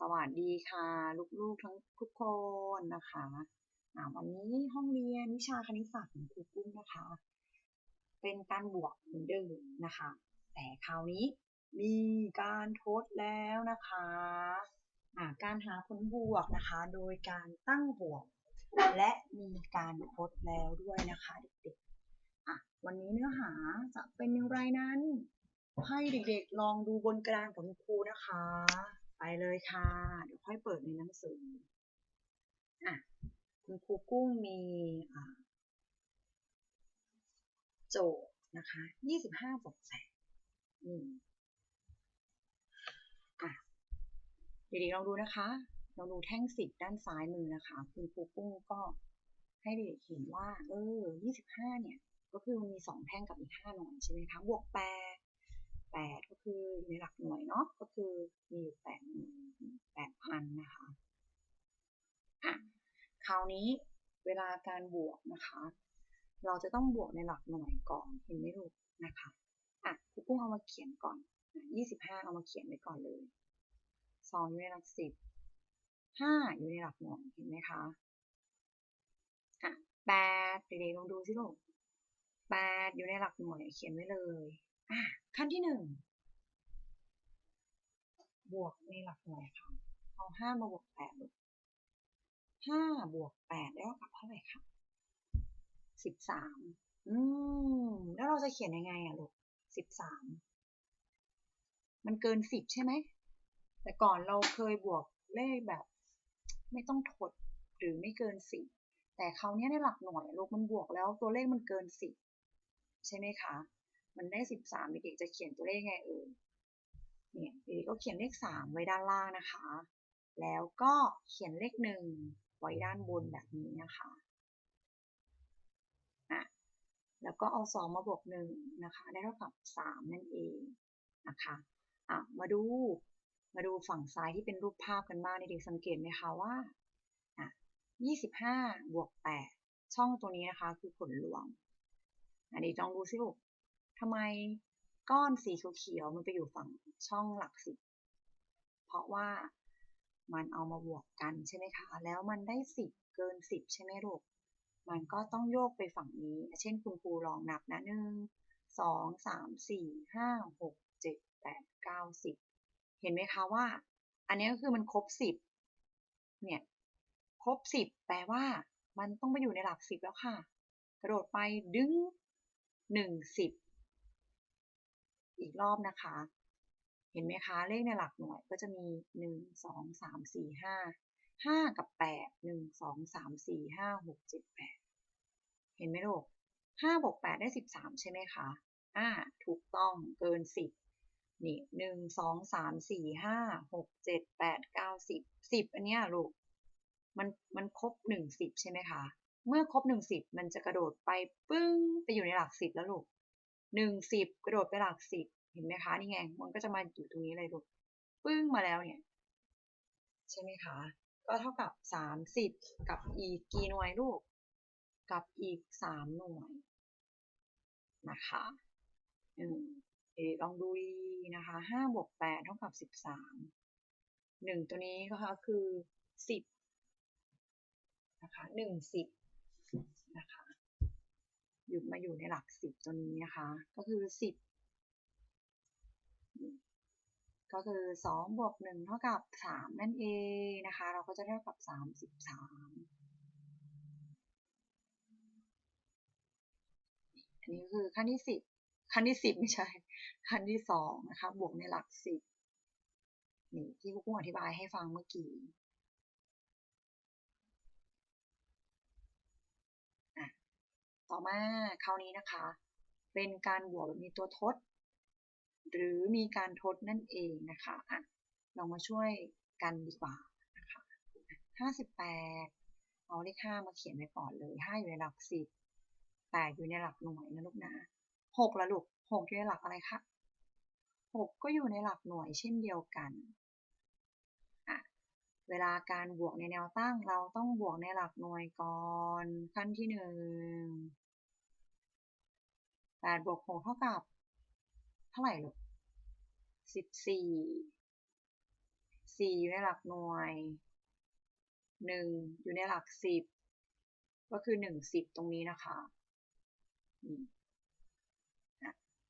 สวัสดีค่ะ ลูกๆทั้งทุกคนนะคะอ่าวันนี้ห้องเรียนวิชาคณิตศาสตร์ของครูกุ้งนะคะ เป็นการบวกเหมือนเดิมนะคะ แต่คราวนี้มีการทดแล้วนะคะอ่าการหาผลบวกนะคะ โดยการตั้งบวก และมีการทดแล้วด้วยนะคะเด็กๆวันนี้เนื้อหาจะเป็นอย่างไรนั้น ให้เด็กๆลองดูบนกระดานของครูนะคะ เลยค่ะ เดี๋ยวค่อยเปิดในหนังสืออะคุณครูกุ้งมีโจทย์นะคะ25บวก8นี่อะเด็กๆลองดูนะคะลองดูแท่งสิบด้านซ้ายมือนะคะ คุณครูกุ้งก็ให้เด็กเห็นว่า เออ25เนี่ย ก็คือมันมี2แท่งกับอีก5หน่วยใช่ไหมคะ บวก8 8 ก็คืออยู่ในหลักหน่วยเนาะก็คือมีอยู่8หน่วย8,000นะคะอะคราวนี้เวลาการบวกนะคะ เราจะต้องบวกในหลักหน่วยก่อนเห็นไหมลูกนะคะอะครูกุ้งเอามาเขียนก่อน 25 เอามาเขียนไว้ก่อนเลย2อยู่ในหลัก10 5 อยู่ในหลักหน่วยเห็นไหมคะอะ8เด็กๆลองดูสิลูก8อยู่ในหลักหน่วยเขียนไว้เลย ขั้นที่หนึ่งบวกในหลักหน่วยค่ะ เอาห้ามาบวกแปดห้าบวกแปดได้เท่ากับเท่าไหร่คะสิบสามอืม แล้วเราจะเขียนยังไงอะลูกสิบสาม มันเกินสิบใช่ไหม แต่ก่อนเราเคยบวกเลขแบบ ไม่ต้องทดหรือไม่เกินสิบแต่คราวนี้ในหลักหน่วยลูกมันบวกแล้วตัวเลขมันเกินสิบใช่ไหมคะ มันได้สิบสามเด็กๆจะเขียนตัวเลขไงเอ่ยเนี่ยเด็กก็เขียนเลขสามไว้ด้านล่างนะคะ แล้วก็เขียนเลขหนึ่งไว้ด้านบนแบบนี้นะคะอะแล้วก็เอาสองมาบวกหนึ่งนะคะ ได้เท่ากับสามนั่นเองนะคะอะมาดูมาดูฝั่งซ้ายที่เป็นรูปภาพกันบ้างเด็กๆสังเกตไหมคะว่าอะยี่สิบห้าบวกแปดช่องตัวนี้นะคะคือผลรวมอันนี้ลองดูสิลูก ทำไมก้อนสีเขียวๆมันไปอยู่ฝั่งช่องหลักสิบ เพราะว่ามันเอามาบวกกันใช่ไหมคะ แล้วมันได้สิบเกินสิบใช่ไหมลูก มันก็ต้องโยกไปฝั่งนี้ เช่นคุณครูลองนับนะหนึ่งสองสามสี่ห้าหกเจ็ดแปดเก้าสิบเห็นไหมคะว่า อันนี้ก็คือมันครบสิบเนี่ยครบสิบแปลว่า มันต้องไปอยู่ในหลักสิบแล้วค่ะ กระโดดไปดึงหนึ่งสิบ อีกรอบนะคะ เห็นไหมคะ เลขในหลักหน่วยก็จะมีหนึ่งสองสามสี่ห้าห้ากับแปดหนึ่งสองสามสี่ห้าหกเห็นไหมลูกห้าบวกแปดได้สิบสามใช่ไหมคะอ่าถูกต้องเกินสิบนี่หนึ่งสองสามสี่ห้าหกเจ็ดแปดเก้าสิบสิบอันเนี้ยลูก มันมันครบหนึ่งสิบใช่ไหมคะ เมื่อครบหนึ่งสิบมันจะกระโดดไปปึ้ง ไปอยู่ในหลักสิบแล้วลูก หนึ่งสิบกระโดดไปหลักสิบเห็นไหมคะนี่ไงมันก็จะมาอยู่ตรงนี้เลยลูกปึ้งมาแล้วเนี่ย ใช่ไหมคะ ก็เท่ากับสามสิบกับอีกกี่หน่วยลูก กับอีกสามหน่วยนะคะอืมเอลองดูดีนะคะห้าบวกแปดเท่ากับสิบสามหนึ่งตัวนี้ก็คือสิบนะคะหนึ่งสิบนะคะ อยู่มาอยู่ในหลักสิบตัวนี้นะคะ ก็คือสิบก็คือสองบวกหนึ่งเท่ากับสามนั่นเองนะคะ เราก็จะเท่ากับสามสิบสามอันนี้คือขั้นที่สิบขั้นที่สิบไม่ใช่ ขั้นที่สองนะคะ บวกในหลักสิบนี่ที่ครูกุ้งอธิบายให้ฟังเมื่อกี้ ต่อมาคราวนี้นะคะ เป็นการบวกแบบมีตัวทด หรือมีการทดนั่นเองนะคะอะเรามาช่วยกันดีกว่านะคะ58 เอาเลข5มาเขียนไว้ก่อนเลย 5 อยู่ในหลัก 10 8 อยู่ในหลักหน่วยนะลูกนะ 6ละลูก 6 อยู่ในหลักอะไรคะ6 ก็อยู่ในหลักหน่วยเช่นเดียวกันอะเวลาการบวกในแนวตั้งเราต้องบวกในหลักหน่วยก่อน ขั้นที่หนึ่ง แปดบวกหกเท่ากับ เท่าไหร่ลูกสิบสี่สี่อยู่ในหลักหน่วยหนึ่งอยู่ในหลักสิบก็คือหนึ่งสิบตรงนี้นะคะ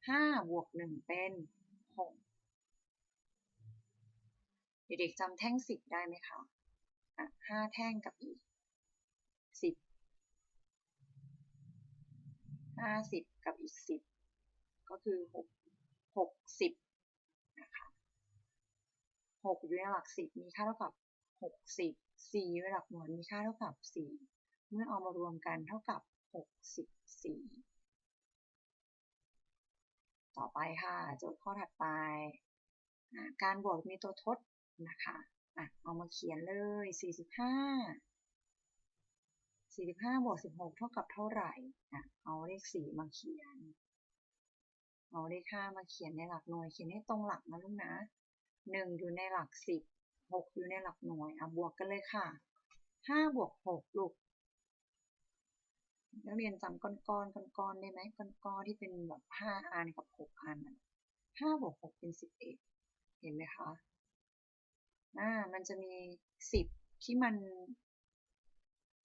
ห้าบวกหนึ่งเป็นหกเด็กๆจำแท่งสิบได้ไหมคะห้าแท่งกับอีกสิบ ห้าสิบกับอีกสิบก็คือหกหกสิบนะคะหกอยู่ในหลักสิบมีค่าเท่ากับหกสิบสี่อยู่ในหลักหน่วยมีค่าเท่ากับสี่เมื่อเอามารวมกันเท่ากับหกสิบสี่ต่อไปค่ะโจทย์ข้อถัดไปการบวกมีตัวทดนะคะอะเอามาเขียนเลย 45 45 บวก 16 เท่ากับเท่าไหร่อะเอาเลข 4 มาเขียน เอาเลข 5 มาเขียนในหลักหน่วย เขียนให้ตรงหลักนะลูกนะ 1 อยู่ในหลัก 10 6 อยู่ในหลักหน่วย อะ บวกกันเลยค่ะ 5 บวก 6 ลูกนักเรียนจำก้อนก้อนก้อนก้อนได้ไหมก้อนก้อนที่เป็นแบบ 5 อันกับ 6 อัน5บวก 6 เป็น 11 เห็นไหมคะ อ่า มันจะมีสิบที่มัน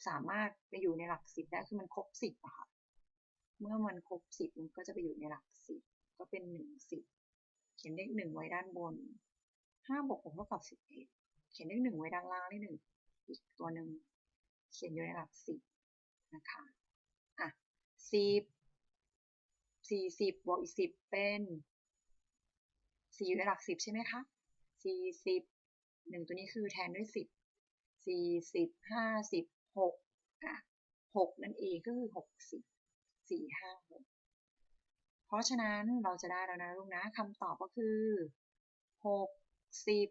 สามารถไปอยู่ในหลักสิบได้คือมันครบสิบอะค่ะ เมื่อมันครบสิบมันก็จะไปอยู่ในหลักสิบก็เป็นหนึ่งสิบเขียนเลขหนึ่งไว้ด้านบนห้าบวกหกเท่ากับสิบเอ็ดเขียนเลขหนึ่งไว้ด้านล่างเลขหนึ่งอีกตัวหนึ่งเขียนอยู่ในหลักสิบนะคะอะสิบสี่สิบบวกอีกสิบเป็นสี่อยู่ในหลักสิบใช่ไหมคะสี่สิบหนึ่งตัวนี้คือแทนด้วยสิบสี่สิบห้าสิบ หกอะหกนั่นเองก็คือหกสิบสี่ห้าหกเพราะฉะนั้นเราจะได้แล้วนะลูกนะคำตอบก็คือหกสิบ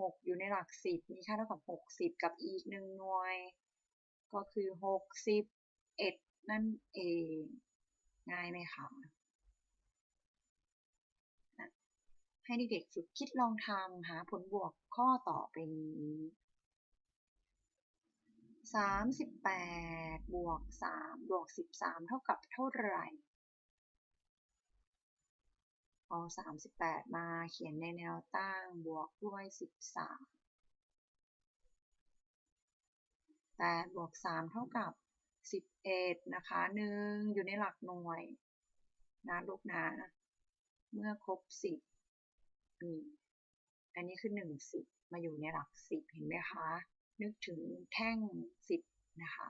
หกอยู่ในหลักสิบมีค่าเท่ากับหกสิบกับอีกหนึ่งหน่วย ก็คือหกสิบเอ็ดนั่นเองง่ายไหมคะให้เด็กๆฝึกคิดลองทำหาผลบวกข้อต่อไปนี้ สามสิบแปดบวกสามบวกสิบสามเท่ากับเท่าไหร่เอาสามสิบแปดมาเขียนในแนวตั้งบวกด้วยสิบสามแปดบวกสามเท่ากับสิบเอ็ดนะคะหนึ่งอยู่ในหลักหน่วยนะลูกนะเมื่อครบสิบนี่อันนี้คือหนึ่งสิบมาอยู่ในหลักสิบเห็นไหมคะ นึกถึงแท่งสิบนะคะ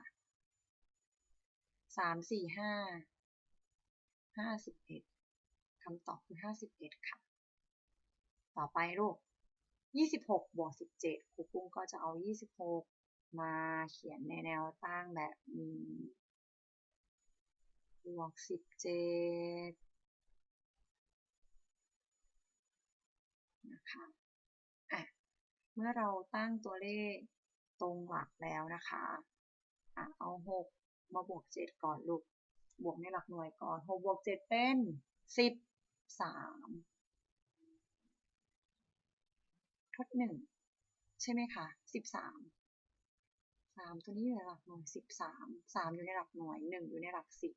สามสี่ห้าห้าสิบเอ็ดคำตอบคือห้าสิบเอ็ดค่ะ ต่อไปลูกยี่สิบหกบวกสิบเจ็ดครูปุ้งก็จะเอายี่สิบหกมาเขียนในแนวตั้งแบบนี้บวกสิบเจ็ดนะคะอะ เมื่อเราตั้งตัวเลข ตรงหลักแล้วนะคะอะเอาหกมาบวกเจ็ดก่อนลูก บวกในหลักหน่วยก่อนหกบวกเจ็ดเป็นสิบสามทดหนึ่งใช่ไหมคะสิบสามสามตัวนี้อยู่ในหลักหน่วยสิบสามสามอยู่ในหลักหน่วยหนึ่งอยู่ในหลักสิบ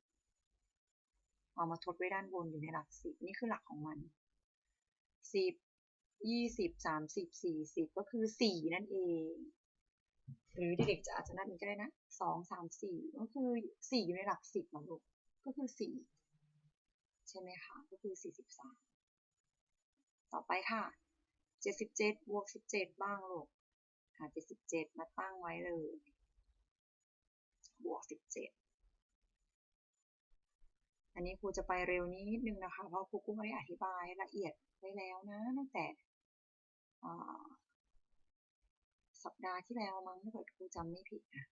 เอามาทดไว้ด้านบนอยู่ในหลักสิบนี่คือหลักของมันสิบยี่สิบสามสิบสี่สิบก็คือสี่นั่นเอง หรือเด็กๆจะอาจจะนับอีกก็ได้นะสองสามสี่ก็คือสี่อยู่ในหลักสิบหมลูกก็คือสี่ใช่ไหมคะก็คือสี่สิบสามต่อไปค่ะเจ็ดสิบเจ็ดบวกสิบเจ็ดบ้างลูกค่ะเจ็ดสิบเจ็ดมาตั้งไว้เลย บวกสิบเจ็ดอันนี้ครูจะไปเร็วนิดนึงนะคะ เพราะครูกุ้งได้อธิบายละเอียดไว้แล้วนะตั้งแต่ สัปดาห์ที่แล้วมั้งถ้าเกิดครูจำไม่ผิดนะ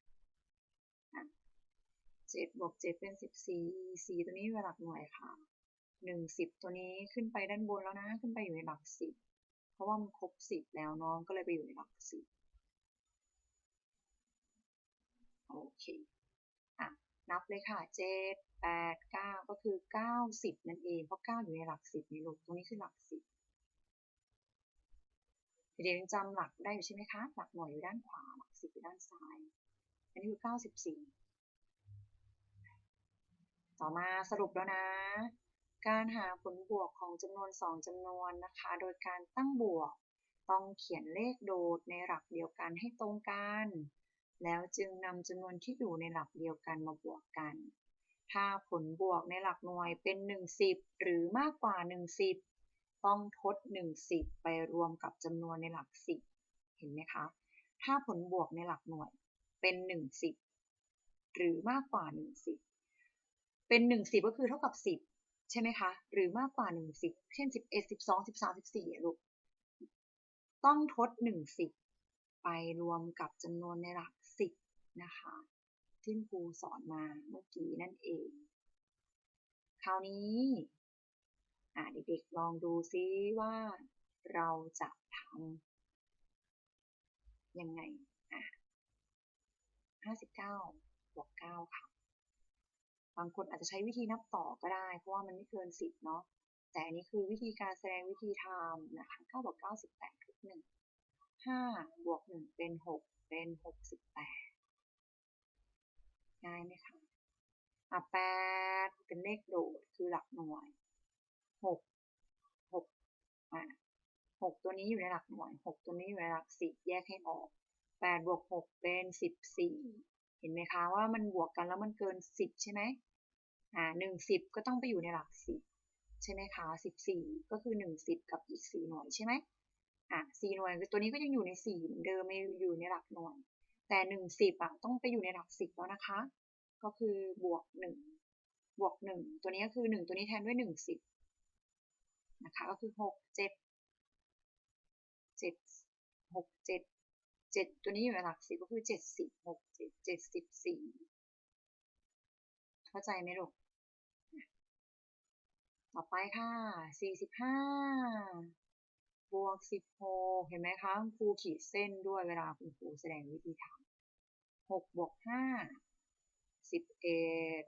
เจ็ดบวกเจ็ดเป็นสิบสี่สี่ตัวนี้เป็นหลักหน่วยค่ะหนึ่งสิบตัวนี้ขึ้นไปด้านบนแล้วนะ ขึ้นไปอยู่ในหลักสิบเพราะว่ามันครบสิบแล้วน้องก็เลยไปอยู่ในหลักสิบโอเคอะนับเลยค่ะเจ็ดแปดเก้าก็คือเก้าสิบนั่นเอง เพราะเก้าอยู่ในหลักสิบนี่ลูกตรงนี้คือหลักสิบ เด็กจำหลักได้อยู่ใช่ไหมคะ หลักหน่วยอยู่ด้านขวา หลักสิบอยู่ด้านซ้าย อันนี้คือเก้าสิบสี่ต่อมาสรุปแล้วนะ การหาผลบวกของจำนวนสองจำนวนนะคะ โดยการตั้งบวก ต้องเขียนเลขโดดในหลักเดียวกันให้ตรงกัน แล้วจึงนำจำนวนที่อยู่ในหลักเดียวกันมาบวกกัน ถ้าผลบวกในหลักหน่วยเป็น10หรือมากกว่า10 ต้องทด10 ไปรวมกับจำนวนในหลัก 10 เห็นไหมคะ ถ้าผลบวกในหลักหน่วยเป็น10หรือมากกว่า10เป็น10 ก็คือเท่ากับ 10 ใช่ไหมคะ หรือมากกว่า10เช่น 11 12 13 14ลูก ต้องทด10 ไปรวมกับจำนวนในหลัก 10 นะคะที่ครูสอนมาเมื่อกี้นั่นเอง คราวนี้ เด็กๆลองดูซิว่าเราจะทำยังไงอะ59บวก9ค่ะ บางคนอาจจะใช้วิธีนับต่อก็ได้ เพราะว่ามันไม่เกิน 10 เนาะ แต่อันนี้คือวิธีการแสดงวิธีทำนะคะ9บวก9 18ทุก1 5บวก1เป็น 6 เป็น 68 ง่ายไหมคะอะแปดเป็นเลขโดดคือหลักหน่วย หกหกอะหกตัวนี้อยู่ในหลักหน่วยหกตัวนี้อยู่ในหลักสิบแยกให้ออกแปดบวกหกเป็นสิบสี่เห็นไหมคะว่ามันบวกกันแล้วมันเกินสิบใช่ไหมอ่าหนึ่งสิบก็ต้องไปอยู่ในหลักสิบใช่ไหมคะสิบสี่ก็คือหนึ่งสิบกับอีกสี่หน่วยใช่ไหมอะสี่หน่วยตัวนี้ก็ยังอยู่ในสี่เหมือนเดิมไม่อยู่ในหลักหน่วย แต่หนึ่งสิบอะต้องไปอยู่ในหลักสิบแล้วนะคะ ก็คือบวกหนึ่งบวกหนึ่งตัวนี้ก็คือหนึ่งตัวนี้แทนด้วยหนึ่งสิบ นะคะ ก็คือหกเจ็ดเจ็ดหกเจ็ดเจ็ดตัวนี้อยู่ในหลักสิบก็คือเจ็ดสิบหกเจ็ดเจ็ดสิบสี่เข้าใจไหมลูกต่อไปค่ะสี่สิบห้าบวกสิบหกเห็นไหมคะครูขีดเส้นด้วยเวลาคุณครูแสดงวิธีทำหกบวกห้าสิบเอ็ด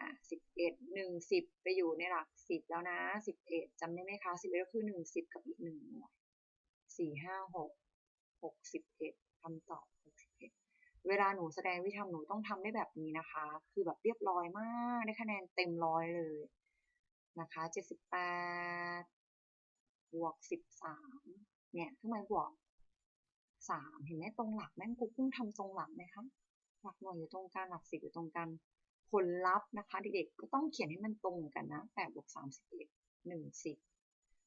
อะสิบเอ็ดหนึ่งสิบไปอยู่ในหลักสิบแล้วนะสิบเอ็ดจำได้ไหมคะสิบเอ็ดก็คือหนึ่งสิบกับอีกหนึ่งหน่วยสี่ห้าหกหกสิบเอ็ดคำตอบหกสิบเอ็ดเวลาหนูแสดงวิธีทำหนูต้องทำได้แบบนี้นะคะ คือแบบเรียบร้อยมากได้คะแนนเต็มร้อยเลยนะคะเจ็ดสิบแปดบวกสิบสามเนี่ยทำไมบวกสามเห็นไหมตรงหลักแม่งกูกุ้งทำตรงหลักไหมคะหลักหน่วยอยู่ตรงกลางหลักสิบอยู่ตรงกลาง ผลลัพธ์นะคะเด็กๆก็ต้องเขียนให้มันตรงกันนะแปดบวกสามสิบเอ็ดหนึ่งสิบ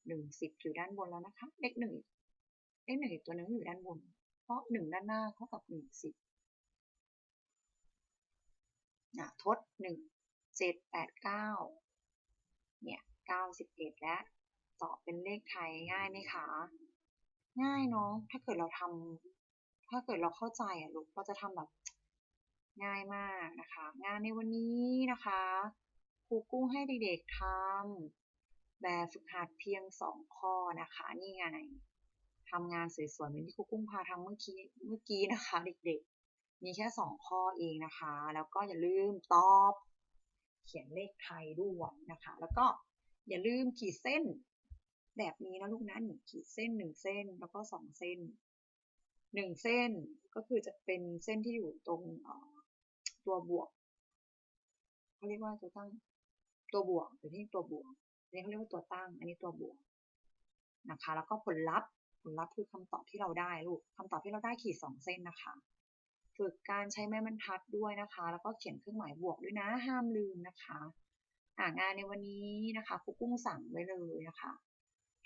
หนึ่งสิบอยู่ด้านบนแล้วนะคะเลขหนึ่งเลขหนึ่งอีกตัวนึงอยู่ด้านบน เพราะหนึ่งด้านหน้าเท่ากับหนึ่งสิบทดหนึ่งเจ็ดแปดเก้าเนี่ยเก้าสิบเอ็ดแล้วตอบเป็นเลขไทยง่ายไหมคะ ง่ายเนาะถ้าเกิดเราทำถ้าเกิดเราเข้าใจอะลูกเราจะทำแบบ ง่ายมากนะคะ งานในวันนี้นะคะครูกุ้งให้เด็กๆทำแบบฝึกหัดเพียงสองข้อนะคะ นี่ไงทำงานสวยๆเหมือนที่ครูกุ้งพาทำเมื่อกี้เมื่อกี้นะคะ เด็กๆ มีแค่สองข้อเองนะคะ แล้วก็อย่าลืมตอบ เขียนเลขไทยด้วยนะคะ แล้วก็อย่าลืมขีดเส้น แบบนี้นะลูกนะหนึ่งขีดเส้นหนึ่งเส้นแล้วก็สองเส้นหนึ่งเส้นก็คือจะเป็นเส้นที่อยู่ตรง ตัวบวกเขาเรียกว่าตัวตั้งตัวบวกหรือที่ตัวบวกอันนี้เขาเรียกว่าตัวตั้ง อันนี้ตัวบวกนะคะ แล้วก็ผลลัพธ์ผลลัพธ์คือคำตอบที่เราได้ลูกคำตอบที่เราได้ขีดสองเส้นนะคะ ฝึกการใช้ไม้บรรทัดด้วยนะคะ แล้วก็เขียนเครื่องหมายบวกด้วยนะห้ามลืมนะคะอ่างานในวันนี้นะคะครูกุ้งสั่งไว้เลยนะคะ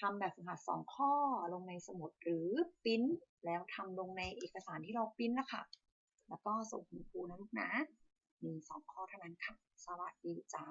ทำแบบฝึกหัดสองข้อลงในสมุดหรือปิ้นแล้วทำลงในเอกสารที่เราปิ้นนะคะ แล้วก็ส่งคุณครูนะลูกนะ มีสองข้อเท่านั้นค่ะ สวัสดีจ้า